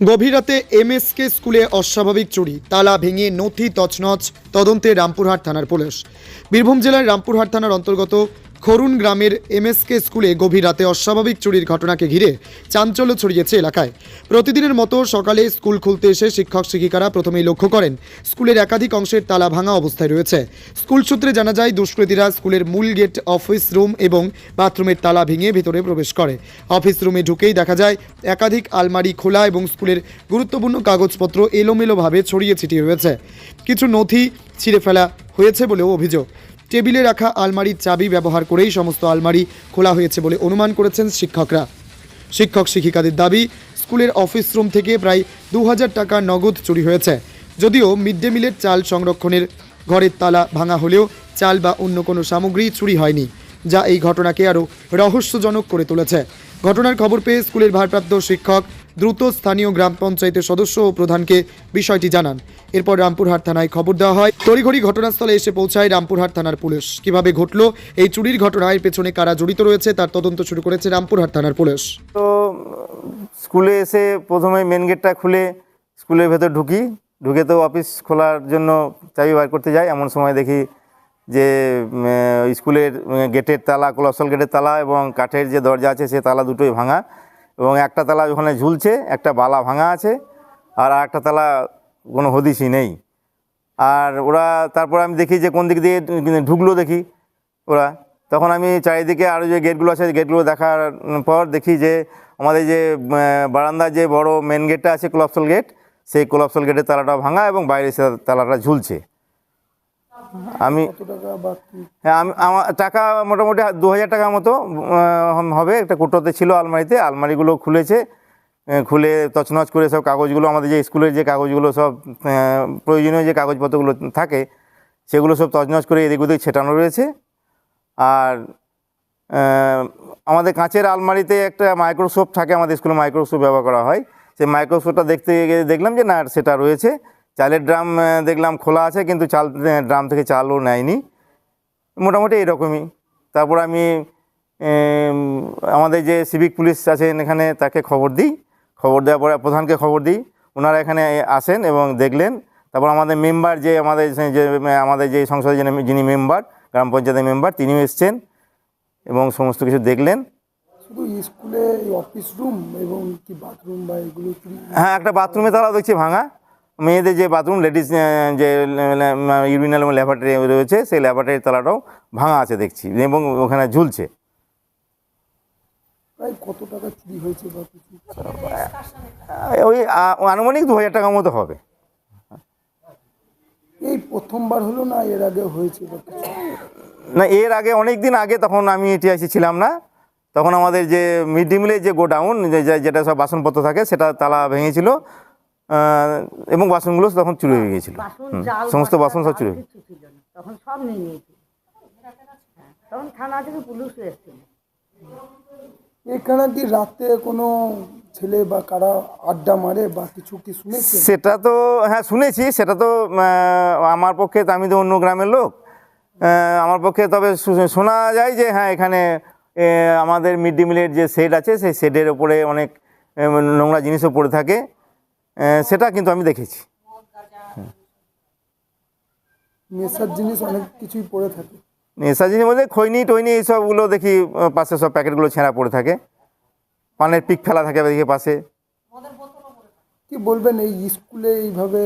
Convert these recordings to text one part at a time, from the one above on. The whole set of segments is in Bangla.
গভীর রাতে এমএসকে স্কুলে অস্বাভাবিক চুরি, তালা ভেঙে নথি তছনছ তদন্তে রামপুরহাট থানার পুলিশ। বীরভূম জেলার রামপুরহাট থানার অন্তর্গত খরুন গ্রামের এমএসকে স্কুলে গভীর রাতে অস্বাভাবিক চুরির ঘটনাকে ঘিরে চাঞ্চল্য ছড়িয়েছে এলাকায়। প্রতিদিনের মতো সকালে স্কুল খুলতে এসে শিক্ষক শিক্ষিকারা প্রথমেই লক্ষ্য করেন, স্কুলের একাধিক অংশের তালা ভাঙা অবস্থায় রয়েছে। স্কুল সূত্রে জানা যায়, দুষ্কৃতীরা স্কুলের মূল গেট, অফিস রুম এবং বাথরুমের তালা ভেঙে ভিতরে প্রবেশ করে। অফিস রুমে ঢুকেই দেখা যায়, একাধিক আলমারি খোলা এবং স্কুলের গুরুত্বপূর্ণ কাগজপত্র এলোমেলোভাবে ছড়িয়ে ছিটিয়ে রয়েছে। কিছু নথি ছিঁড়ে ফেলা হয়েছে বলেও অভিযোগ। টেবিলে রাখা আলমারির চাবি ব্যবহার করেই সমস্ত আলমারি খোলা হয়েছে বলে অনুমান করেছেন শিক্ষকরা। শিক্ষক শিক্ষিকাদের দাবি, স্কুলের অফিস রুম থেকে প্রায় দু হাজার টাকা নগদ চুরি হয়েছে। যদিও মিড ডে মিলের চাল সংরক্ষণের ঘরের তালা ভাঙা হলেও চাল বা অন্য কোনো সামগ্রী চুরি হয়নি, যা এই ঘটনাকে আরও রহস্যজনক করে তুলেছে। ঘটনার খবর পেয়ে স্কুলের ভারপ্রাপ্ত শিক্ষক দ্রুত স্থানীয় গ্রাম পঞ্চায়েতের সদস্য ও প্রধানকে বিষয়টি জানান। এরপর রামপুরহাট থানায় খবর দেওয়া হয়, তড়িঘড়ি ঘটনাস্থলে এসে পৌঁছায় রামপুরহাট থানার পুলিশ। কীভাবে ঘটল, এই চুরির ঘটনায় পেছনে কারা জড়িত রয়েছে, তার তদন্ত শুরু করেছে রামপুরহাট থানার পুলিশ। তো, স্কুলে এসে প্রথমে মেন গেটটা খুলে স্কুলের ভেতর ঢুকি। ঢুকে তো অফিস খোলার জন্য চাবি বার করতে যাই। এমন সময় দেখি যে স্কুলের গেটের তালা কোলাপসল গেটের তালা এবং কাঠের যে দরজা আছে, সে তালা দুটোই ভাঙা। এবং একটা তালা ওখানে ঝুলছে, একটা বালা ভাঙা আছে, আর একটা তালা কোনো হদিশই নেই। আর ওরা তারপর আমি দেখি যে কোন দিক দিয়ে ঢুকলো দেখি ওরা। তখন আমি চারিদিকে আরও যে গেটগুলো আছে, গেটগুলো দেখার পর দেখি যে আমাদের যে বারান্দার যে বড় মেন গেটটা আছে কোলাপসল গেট সেই কোলাপসল গেটের তালাটা ভাঙা এবং বাইরে সে তালাটা ঝুলছে। আমি হ্যাঁ আমি আমার টাকা মোটামুটি দু হাজার টাকার মতো হবে। একটা কুটোতে ছিল আলমারিতে আলমারিগুলো খুলেছে খুলে তছনছ করে সব কাগজগুলো আমাদের যে স্কুলের যে কাগজগুলো সব প্রয়োজনীয় যে কাগজপত্রগুলো থাকে সেগুলো সব তছনছ করে এদিক ওদিক ছেটানো রয়েছে। আর আমাদের কাঁচের আলমারিতে একটা মাইক্রোস্কোপ থাকে আমাদের স্কুলে মাইক্রোস্কোপ ব্যবহার করা হয়। সেই মাইক্রোস্কোপটা দেখতে গিয়ে দেখলাম যে না সেটা রয়েছে। চালের ড্রাম দেখলাম খোলা আছে কিন্তু চাল ড্রাম থেকে চালও নেয়নি। মোটামুটি এরকমই তারপর আমি আমাদের যে সিভিক পুলিশ আছেন এখানে তাকে খবর দিই। খবর দেওয়ার পরে প্রধানকে খবর দিই। ওনারা এখানে আসেন এবং দেখলেন। তারপর আমাদের মেম্বার যে আমাদের যে আমাদের যে সংসদের যিনি- যিনি মেম্বার গ্রাম পঞ্চায়েতের মেম্বার তিনিও এসছেন এবং সমস্ত কিছু দেখলেন। শুধু স্কুলে অফিস রুম এবং কি বাথরুম বা এগুলো হ্যাঁ একটা বাথরুমে তালাও দেখছি ভাঙা। মেয়েদের যে বাথরুম লেডিস যে ইউরিনাল এবং ল্যাবরেটরি রয়েছে সেই ল্যাবরেটরির তালাটাও ভাঙা আছে দেখছি এবং ওখানে ঝুলছে। কত টাকা চুরি হয়েছে ওই আনুমানিক দু হাজার টাকার মতো হবে। এই প্রথমবার হলো না এর আগে হয়েছে না এর আগে অনেক দিন আগে তখন আমি টিআইসি ছিলাম না তখন আমাদের যে মিড ডে মিলের যে গোডাউন যেটা সব বাসনপত্র থাকে সেটা তালা ভেঙেছিল এবং বাসনগুলো তখন চুরি হয়ে গিয়েছিল। হুম, সমস্ত বাসন সব চুরি তখন সব নিয়ে হ্যাঁ, তখন থানা থেকে পুলিশ এসেছিল। এখানে কি রাতে কোনো ছেলে বা কারা আড্ডা মারে বা কিছু কি শুনেছেন? সেটা তো হ্যাঁ শুনেছি। সেটা তো আমার পক্ষে তো আমি তো অন্য গ্রামের লোক। আমার পক্ষে তবে শোনা যায় যে হ্যাঁ এখানে আমাদের মিড ডে মিলের যে শেড আছে সেই শেডের ওপরে অনেক নোংরা জিনিসও পড়ে থাকে। সেটা কিন্তু আমি দেখেছি। নেশার জিনিস অনেক কিছুই পড়ে থাকে। নেশা জিনিস বলতে খৈনি টৈনি এইসবগুলো দেখি পাশে সব প্যাকেটগুলো ছেঁড়া পড়ে থাকে। পানের পিক ফেলা থাকে দেখি পাশে। কি বলবেন এই স্কুলে এইভাবে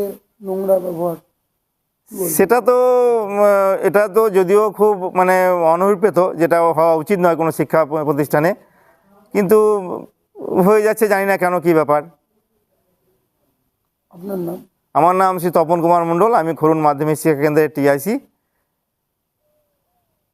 নোংরা ব্যবহার? সেটা তো এটা তো যদিও খুব মানে অনভিপ্রেত যেটা হওয়া উচিত নয় কোনো শিক্ষা প্রতিষ্ঠানে। কিন্তু হয়ে যাচ্ছে জানি না কেন কি ব্যাপার। আপনার নাম? আমার নাম শ্রী তপন কুমার মণ্ডল আমি খরুন মাধ্যমিক শিক্ষা কেন্দ্রের টিআইসি।